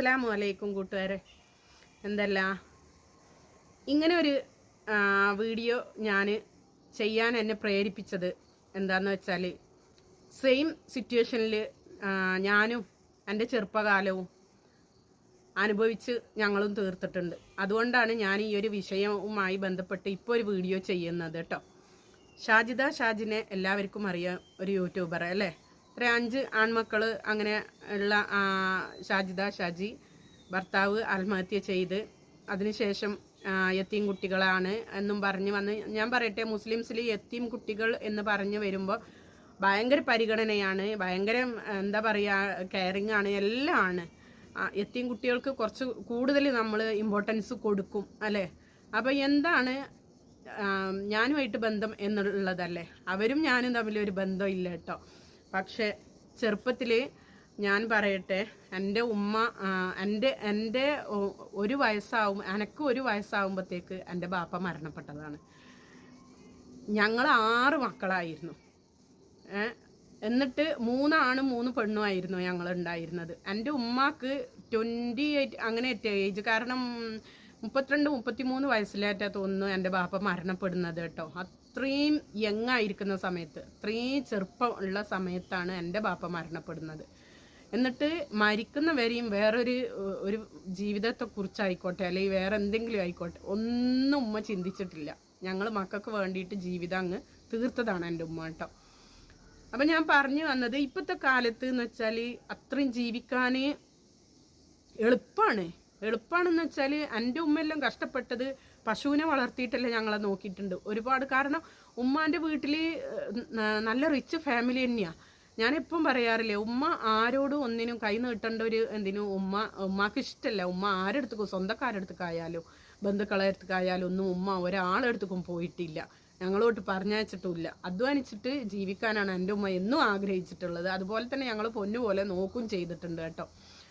അസ്സലാമു അലൈക്കും കൂട്ടുകാരെ. എന്തല്ല? ഇങ്ങനെ ഒരു വീഡിയോ ഞാൻ ചെയ്യാൻ എന്നെ പ്രേരിപ്പിച്ചത് എന്താന്ന് വെച്ചാൽ സെയിം സിറ്റുവേഷനിൽ ഞാനും എന്റെ ചെറുപ്പകാലവും അനുഭവിച്ച് ഞങ്ങളും തീർത്തിട്ടുണ്ട്. അതുകൊണ്ടാണ് ഞാൻ ഈ ഒരു വിഷയവുമായി ബന്ധപ്പെട്ട് ഇപ്പോൾ ഒരു വീഡിയോ ചെയ്യുന്നത് കേട്ടോ. ഷാജിദ ഷാജിനെ എല്ലാവർക്കും അറിയാം ഒരു യൂട്യൂബർ അല്ലേ? ഒരു അഞ്ച് ആൺമക്കൾ അങ്ങനെ ഉള്ള ഷാജിദ ഷാജി ഭർത്താവ് ആത്മഹത്യ ചെയ്ത് അതിനുശേഷം എത്തീം കുട്ടികളാണ് എന്നും പറഞ്ഞ് വന്ന് ഞാൻ പറയട്ടെ മുസ്ലിംസിൽ യത്തീം കുട്ടികൾ എന്ന് പറഞ്ഞു വരുമ്പോൾ ഭയങ്കര പരിഗണനയാണ് ഭയങ്കര എന്താ പറയുക കെയറിങ് ആണ് എല്ലാം ആണ്. യത്തീം കുട്ടികൾക്ക് കുറച്ച് കൂടുതൽ നമ്മൾ ഇമ്പോർട്ടൻസ് കൊടുക്കും അല്ലേ? അപ്പോൾ എന്താണ് ഞാനുമായിട്ട് ബന്ധം എന്നുള്ളതല്ലേ? അവരും ഞാനും തമ്മിൽ ഒരു ഇല്ല കേട്ടോ. പക്ഷെ ചെറുപ്പത്തിൽ ഞാൻ പറയട്ടെ എന്റെ ഉമ്മ എന്റെ എന്റെ ഒരു വയസ്സാവും എനക്ക് ഒരു വയസ്സാവുമ്പോഴത്തേക്ക് എന്റെ ബാപ്പ മരണപ്പെട്ടതാണ്. ഞങ്ങൾ ആറ് മക്കളായിരുന്നു. എന്നിട്ട് മൂന്നാണും മൂന്ന് പെണ്ണും ആയിരുന്നു ഞങ്ങൾ ഉണ്ടായിരുന്നത് എന്റെ ഉമ്മാക്ക് ട്വന്റി എയ്റ്റ് അങ്ങനെ എത്തിയ ഏജ് കാരണം മുപ്പത്തിരണ്ട് മുപ്പത്തിമൂന്ന് വയസ്സിലേറ്റാ തോന്നുന്നു എന്റെ ബാപ്പ മരണപ്പെടുന്നത് കേട്ടോ. അത്രയും യങ് ആയിരിക്കുന്ന സമയത്ത് അത്രയും ചെറുപ്പം ഉള്ള സമയത്താണ് എന്റെ ബാപ്പ മരണപ്പെടുന്നത്. എന്നിട്ട് മരിക്കുന്നവരെയും വേറൊരു ഒരു ഒരു ജീവിതത്തെക്കുറിച്ചായിക്കോട്ടെ അല്ലെങ്കിൽ വേറെ എന്തെങ്കിലും ആയിക്കോട്ടെ ഒന്നും ഉമ്മ ചിന്തിച്ചിട്ടില്ല. ഞങ്ങൾ മക്കൾക്ക് വേണ്ടിയിട്ട് ജീവിതം അങ്ങ് തീർത്തതാണ് എന്റെ ഉമ്മ കേട്ടോ. അപ്പം ഞാൻ പറഞ്ഞു വന്നത് ഇപ്പോഴത്തെ കാലത്ത് എന്ന് വെച്ചാൽ അത്രയും ജീവിക്കാൻ എളുപ്പമാണ് എളുപ്പമാണെന്ന് വെച്ചാൽ എന്റെ ഉമ്മയെല്ലാം കഷ്ടപ്പെട്ടത് പശുവിനെ വളർത്തിയിട്ടല്ലേ ഞങ്ങളെ നോക്കിയിട്ടുണ്ട്. ഒരുപാട് കാരണം ഉമ്മാന്റെ വീട്ടിൽ നല്ല റിച്ച് ഫാമിലി തന്നെയാണ് ഞാനെപ്പം പറയാറില്ലേ ഉമ്മ ആരോടും ഒന്നിനും കൈ നീട്ടേണ്ട ഒരു എന്തിനും ഉമ്മ ഉമ്മാക്ക് ഇഷ്ടമല്ല ഉമ്മ ആരെടുത്തേക്കും ബന്ധുക്കളെ അടുത്തേക്കായാലും ഒന്നും ഉമ്മ ഒരാളെടുത്തേക്കും പോയിട്ടില്ല. ഞങ്ങളോട്ട് പറഞ്ഞയച്ചിട്ടുമില്ല. അധ്വാനിച്ചിട്ട് ജീവിക്കാനാണ് എന്റെ ഉമ്മ എന്നും ആഗ്രഹിച്ചിട്ടുള്ളത്. അതുപോലെ തന്നെ ഞങ്ങൾ പൊന്നുപോലെ നോക്കും ചെയ്തിട്ടുണ്ട് കേട്ടോ.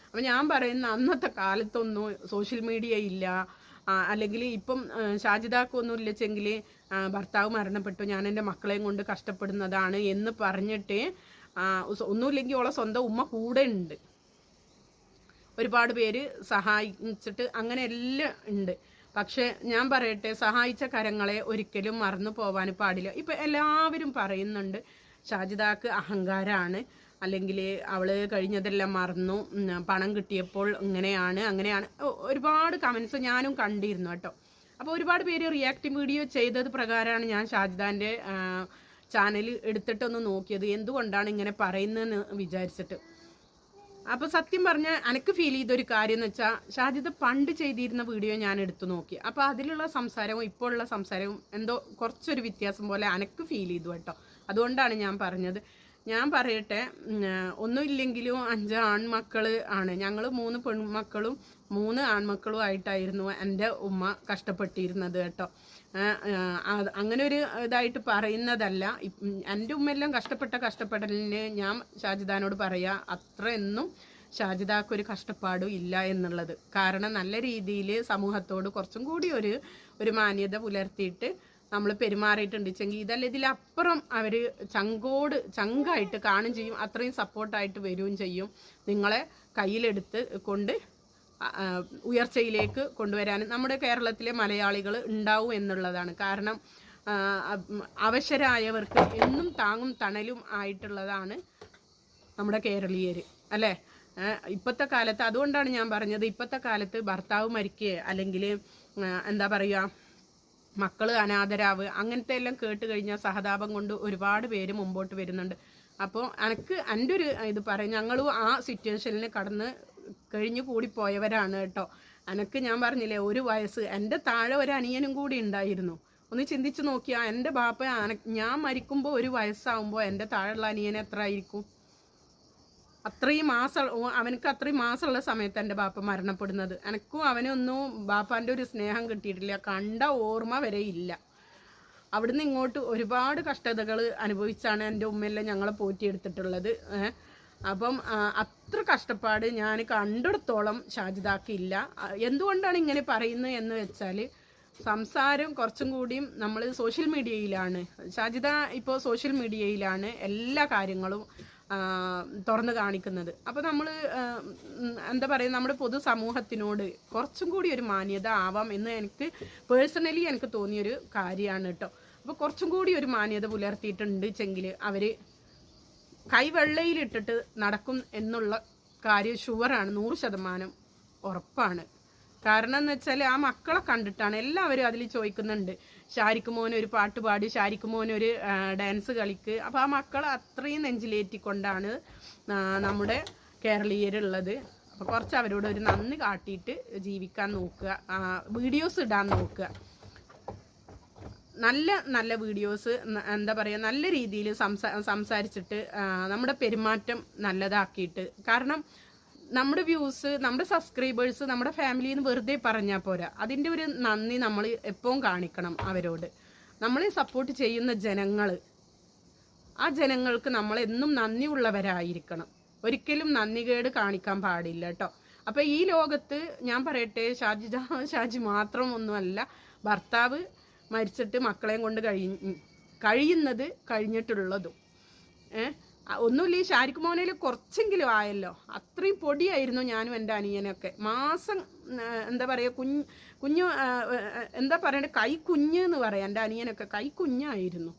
അപ്പം ഞാൻ പറയുന്ന അന്നത്തെ കാലത്തൊന്നും സോഷ്യൽ മീഡിയ ഇല്ല. അല്ലെങ്കിൽ ഇപ്പം ഷാജിതാക്കൊന്നും ഇല്ലെച്ചെങ്കിൽ ഭർത്താവ് മരണപ്പെട്ടു. ഞാൻ എന്റെ മക്കളെയും കൊണ്ട് കഷ്ടപ്പെടുന്നതാണ് എന്ന് പറഞ്ഞിട്ട് ഒന്നുമില്ലെങ്കിൽ ഓളെ സ്വന്തം ഉമ്മ കൂടെ ഉണ്ട്. ഒരുപാട് പേര് സഹായിച്ചിട്ട് അങ്ങനെ എല്ലാം ഉണ്ട്. പക്ഷെ ഞാൻ പറയട്ടെ സഹായിച്ച കരങ്ങളെ ഒരിക്കലും മറന്നു പോവാൻ പാടില്ല. ഇപ്പൊ എല്ലാവരും പറയുന്നുണ്ട് ഷാജിദാക്ക് അഹങ്കാരാണ്. അല്ലെങ്കിൽ അവൾ കഴിഞ്ഞതെല്ലാം മറന്നു. പണം കിട്ടിയപ്പോൾ ഇങ്ങനെയാണ് അങ്ങനെയാണ്. ഒരുപാട് കമൻസ് ഞാനും കണ്ടിരുന്നു കേട്ടോ. അപ്പോൾ ഒരുപാട് പേര് റിയാക്ട് വീഡിയോ ചെയ്തത് പ്രകാരമാണ് ഞാൻ ഷാജിദാന്റെ ചാനൽ എടുത്തിട്ടൊന്ന് നോക്കിയത്. എന്തുകൊണ്ടാണ് ഇങ്ങനെ പറയുന്നതെന്ന് വിചാരിച്ചിട്ട്. അപ്പോൾ സത്യം പറഞ്ഞാൽ എനിക്ക് ഫീൽ ചെയ്തൊരു കാര്യം എന്ന് വെച്ചാൽ ഷാജിദ് പണ്ട് ചെയ്തിരുന്ന വീഡിയോ ഞാൻ എടുത്തു നോക്കി. അപ്പോൾ അതിലുള്ള സംസാരവും ഇപ്പോൾ ഉള്ള സംസാരവും എന്തോ കുറച്ചൊരു വ്യത്യാസം പോലെ എനിക്ക് ഫീൽ ചെയ്തു കേട്ടോ. അതുകൊണ്ടാണ് ഞാൻ പറഞ്ഞത്. ഞാൻ പറയട്ടെ ഒന്നുമില്ലെങ്കിലും അഞ്ച് ആൺമക്കൾ ആണ്. ഞങ്ങൾ മൂന്ന് പെൺമക്കളും മൂന്ന് ആൺമക്കളും ആയിട്ടായിരുന്നു എന്റെ ഉമ്മ കഷ്ടപ്പെട്ടിരുന്നത് കേട്ടോ. അങ്ങനെ ഒരു ഇതായിട്ട് പറയുന്നതല്ല. എന്റെ ഉമ്മയെല്ലാം കഷ്ടപ്പെട്ട കഷ്ടപ്പെടലിന് ഞാൻ ഷാജിദാനോട് പറയാ അത്രയൊന്നും ഷാജിദാക്ക് ഒരു കഷ്ടപ്പാടും ഇല്ല എന്നുള്ളത്. കാരണം നല്ല രീതിയിൽ സമൂഹത്തോട് കുറച്ചും കൂടി ഒരു ഒരു മാന്യത പുലർത്തിയിട്ട് നമ്മൾ പെരുമാറിയിട്ടുണ്ട്. പെരുമാറിയിട്ടുണ്ടെങ്കിൽ ഇതല്ല ഇതിലപ്പുറം അവർ ചങ്കോട് ചങ്കായിട്ട് കാണും ചെയ്യും. അത്രയും സപ്പോർട്ടായിട്ട് വരികയും ചെയ്യും. നിങ്ങളെ കയ്യിലെടുത്ത് കൊണ്ട് ഉയർച്ചയിലേക്ക് കൊണ്ടുവരാൻ നമ്മുടെ കേരളത്തിലെ മലയാളികൾ ഉണ്ടാവും എന്നുള്ളതാണ്. കാരണം അവശരായവർക്ക് എന്നും താങ്ങും തണലും ആയിട്ടുള്ളതാണ് നമ്മുടെ കേരളീയർ അല്ലേ? ഇപ്പോഴത്തെ കാലത്ത് അതുകൊണ്ടാണ് ഞാൻ പറഞ്ഞത്. ഇപ്പോഴത്തെ കാലത്ത് ഭർത്താവ് മരിക്കുക അല്ലെങ്കിൽ എന്താ പറയുക മക്കൾ അനാഥരാവ് അങ്ങനത്തെ എല്ലാം കേട്ട് കഴിഞ്ഞാൽ സഹതാപം കൊണ്ട് ഒരുപാട് പേര് മുമ്പോട്ട് വരുന്നുണ്ട്. അപ്പോൾ എനിക്ക് എന്റെ ഒരു ഇത് പറയും. ഞങ്ങളും ആ സിറ്റുവേഷനിൽ കടന്ന് കഴിഞ്ഞു കൂടി പോയവരാണ് കേട്ടോ. എനിക്ക് ഞാൻ പറഞ്ഞില്ലേ ഒരു വയസ്സ്. എന്റെ താഴെ ഒരു അനിയനും കൂടി ഉണ്ടായിരുന്നു. ഒന്ന് ചിന്തിച്ച് നോക്കിയാൽ എന്റെ ബാപ്പ ഞാൻ മരിക്കുമ്പോൾ ഒരു വയസ്സാവുമ്പോൾ എന്റെ താഴെയുള്ള അനിയൻ എത്ര ആയിരിക്കും? അത്രയും മാസം അവനക്ക് അത്രയും മാസമുള്ള സമയത്ത് എന്റെ ബാപ്പ മരണപ്പെടുന്നത്. എനക്കും അവനൊന്നും ബാപ്പാന്റെ ഒരു സ്നേഹം കിട്ടിയിട്ടില്ല. കണ്ട ഓർമ്മ വരെ ഇല്ല. അവിടുന്ന് ഇങ്ങോട്ട് ഒരുപാട് കഷ്ടതകൾ അനുഭവിച്ചാണ് എന്റെ ഉമ്മയെല്ലാം ഞങ്ങളെ പോറ്റിയെടുത്തിട്ടുള്ളത്. അപ്പം അത്ര കഷ്ടപ്പാട് ഞാൻ കണ്ടിടത്തോളം ഷാജിതാക്കിയില്ല എന്തുകൊണ്ടാണ് ഇങ്ങനെ പറയുന്നത് എന്ന് വെച്ചാൽ സംസാരം കുറച്ചും കൂടിയും നമ്മൾ സോഷ്യൽ മീഡിയയിലാണ്. ഷാജിദ ഇപ്പോൾ സോഷ്യൽ മീഡിയയിലാണ് എല്ലാ കാര്യങ്ങളും തുറന്ന് കാണിക്കുന്നത്. അപ്പോൾ നമ്മൾ എന്താ പറയുക നമ്മുടെ പൊതുസമൂഹത്തിനോട് കുറച്ചും കൂടി ഒരു മാന്യത ആവാം എന്ന് എനിക്ക് പേഴ്സണലി എനിക്ക് തോന്നിയൊരു കാര്യമാണ് കേട്ടോ അപ്പോൾ കുറച്ചും കൂടി ഒരു മാന്യത പുലർത്തിയിട്ടുണ്ട് വെച്ചെങ്കിൽ അവർ കൈവെള്ളയിലിട്ടിട്ട് നടക്കും എന്നുള്ള കാര്യം ഷുവറാണ് നൂറ് ശതമാനം ഉറപ്പാണ്. കാരണം എന്ന് വെച്ചാൽ ആ മക്കളെ കണ്ടിട്ടാണ് എല്ലാവരും അതിൽ ചോദിക്കുന്നുണ്ട്. ഷാരിക്ക് മോൻ ഒരു പാട്ട് പാടി ഷാരിക്ക് മോൻ ഒരു ഡാൻസ് കളിക്ക്. അപ്പോൾ ആ മക്കൾ അത്രയും നെഞ്ചിലേറ്റിക്കൊണ്ടാണ് നമ്മുടെ കേരളീയരുള്ളത്. അപ്പോൾ കുറച്ച് അവരോട് ഒരു നന്ദി കാട്ടിയിട്ട് ജീവിക്കാൻ നോക്കുക വീഡിയോസ് ഇടാൻ നോക്കുക. നല്ല നല്ല വീഡിയോസ് എന്താ പറയുക നല്ല രീതിയിൽ സംസാ സംസാരിച്ചിട്ട് നമ്മുടെ പെരുമാറ്റം നല്ലതാക്കിയിട്ട്. കാരണം നമ്മുടെ വ്യൂസ് നമ്മുടെ സബ്സ്ക്രൈബേഴ്സ് നമ്മുടെ ഫാമിലിയിൽ നിന്ന് വെറുതെ പറഞ്ഞാൽ പോരാ. അതിന്റെ ഒരു നന്ദി നമ്മൾ എപ്പോഴും കാണിക്കണം അവരോട്. നമ്മളെ സപ്പോർട്ട് ചെയ്യുന്ന ജനങ്ങൾ ആ ജനങ്ങൾക്ക് നമ്മൾ എന്നും നന്ദിയുള്ളവരായിരിക്കണം ഒരിക്കലും നന്ദികേട് കാണിക്കാൻ പാടില്ല കേട്ടോ. അപ്പോൾ ഈ ലോകത്ത് ഞാൻ പറയട്ടെ ഷാജി ഷാജി മാത്രം ഒന്നുമല്ല ഭർത്താവ് മരിച്ചിട്ട് മക്കളെയും കൊണ്ട് കഴി കഴിയുന്നത് കഴിഞ്ഞിട്ടുള്ളതും. ഏഹ് ഒന്നുമില്ല ഈ ഷാരിഖ് മോനയിൽ കുറച്ചെങ്കിലും ആയല്ലോ. അത്രയും പൊടിയായിരുന്നു ഞാനും എന്റെ അനിയനൊക്കെ. മാസം എന്താ പറയുക കുഞ്ഞ് കുഞ്ഞു എന്താ പറയണ്ടേ കൈ കുഞ്ഞ് എന്ന് പറയാം എന്റെ അനിയനൊക്കെ. കൈ കുഞ്ഞായിരുന്നു.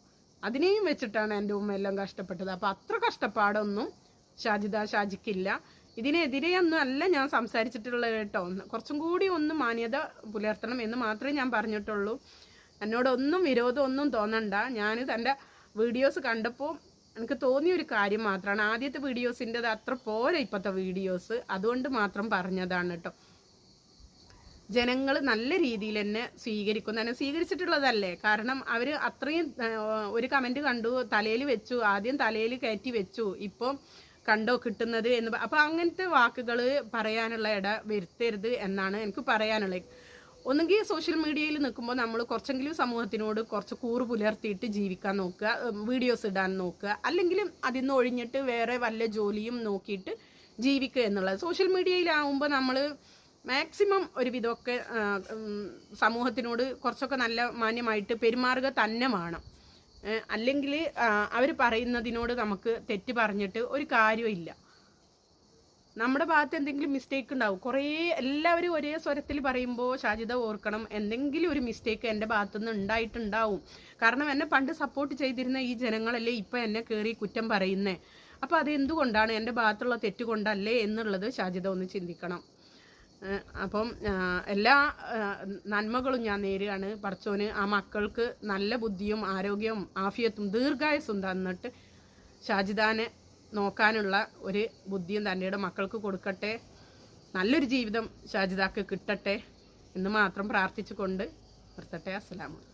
അതിനെയും വെച്ചിട്ടാണ് എന്റെ ഉമ്മ എല്ലാം കഷ്ടപ്പെട്ടത്. അപ്പോൾ അത്ര കഷ്ടപ്പാടൊന്നും ഷാജിദ ഷാജിക്കില്ല. ഇതിനെതിരെയൊന്നും അല്ല ഞാൻ സംസാരിച്ചിട്ടുള്ളത് കേട്ടോ. കുറച്ചും കൂടി ഒന്ന് മാന്യത പുലർത്തണം എന്ന് മാത്രമേ ഞാൻ പറഞ്ഞിട്ടുള്ളൂ. എന്നോടൊന്നും വിരോധമൊന്നും തോന്നണ്ട. ഞാൻ തന്റെ വീഡിയോസ് കണ്ടപ്പോൾ എനിക്ക് തോന്നിയ ഒരു കാര്യം മാത്രമാണ് ആദ്യത്തെ വീഡിയോസിന്റെത് അത്ര പോരാ ഇപ്പോഴത്തെ വീഡിയോസ്. അതുകൊണ്ട് മാത്രം പറഞ്ഞതാണ് കേട്ടോ ജനങ്ങൾ നല്ല രീതിയിൽ തന്നെ സ്വീകരിക്കുന്നു. തന്നെ സ്വീകരിച്ചിട്ടുള്ളതല്ലേ? കാരണം അവർ അത്രയും ഒരു കമന്റ് കണ്ടു തലയിൽ വെച്ചു ആദ്യം തലയിൽ കയറ്റി വെച്ചു. ഇപ്പം കണ്ടോ കിട്ടുന്നത് എന്ന് അപ്പോൾ അങ്ങനത്തെ വാക്കുകൾ പറയാനുള്ള ഇട വരുത്തരുത് എന്നാണ് എനിക്ക് പറയാനുള്ളത്. ഒന്നുകിൽ സോഷ്യൽ മീഡിയയിൽ നിൽക്കുമ്പോൾ നമ്മൾ കുറച്ചെങ്കിലും സമൂഹത്തിനോട് കുറച്ച് കൂറ് പുലർത്തിയിട്ട് ജീവിക്കാൻ നോക്കുക വീഡിയോസ് ഇടാൻ നോക്കുക അല്ലെങ്കിൽ അതിൽ നിന്ന് ഒഴിഞ്ഞിട്ട് വേറെ വല്ല ജോലിയും നോക്കിയിട്ട് ജീവിക്കുക എന്നുള്ളത്. സോഷ്യൽ മീഡിയയിലാവുമ്പോൾ നമ്മൾ മാക്സിമം ഒരുവിധമൊക്കെ സമൂഹത്തിനോട് കുറച്ചൊക്കെ നല്ല മാന്യമായിട്ട് പെരുമാറുക തന്നെ വേണം. അല്ലെങ്കിൽ അവർ പറയുന്നതിനോട് നമുക്ക് തെറ്റ് പറഞ്ഞിട്ട് ഒരു കാര്യമില്ല നമ്മുടെ ഭാഗത്ത് എന്തെങ്കിലും മിസ്റ്റേക്ക് ഉണ്ടാവും. കുറേ എല്ലാവരും ഒരേ സ്വരത്തിൽ പറയുമ്പോൾ ഷാജിത ഓർക്കണം എന്തെങ്കിലും ഒരു മിസ്റ്റേക്ക് എന്റെ ഭാഗത്തുനിന്ന് ഉണ്ടായിട്ടുണ്ടാവും. കാരണം എന്നെ പണ്ട് സപ്പോർട്ട് ചെയ്തിരുന്ന ഈ ജനങ്ങളല്ലേ ഇപ്പം എന്നെ കയറി കുറ്റം പറയുന്നേ. അപ്പോൾ അത് എന്തുകൊണ്ടാണ് എന്റെ ഭാഗത്തുള്ള തെറ്റ് കൊണ്ടല്ലേ എന്നുള്ളത് ഷാജിത ഒന്ന് ചിന്തിക്കണം. അപ്പം എല്ലാ നന്മകളും ഞാൻ നേരുകയാണ് പറച്ചോന് ആ മക്കൾക്ക് നല്ല ബുദ്ധിയും ആരോഗ്യവും ആഫിയത്തും ദീർഘായുസും തന്നിട്ട് ഷാജിദാനെ നോക്കാനുള്ള ഒരു ബുദ്ധിയും തന്റെ മക്കൾക്ക് കൊടുക്കട്ടെ. നല്ലൊരു ജീവിതം ഷാജിദാക്ക് കിട്ടട്ടെ എന്ന് മാത്രം പ്രാർത്ഥിച്ചുകൊണ്ട് നിർത്തട്ടെ. അസ്സലാമു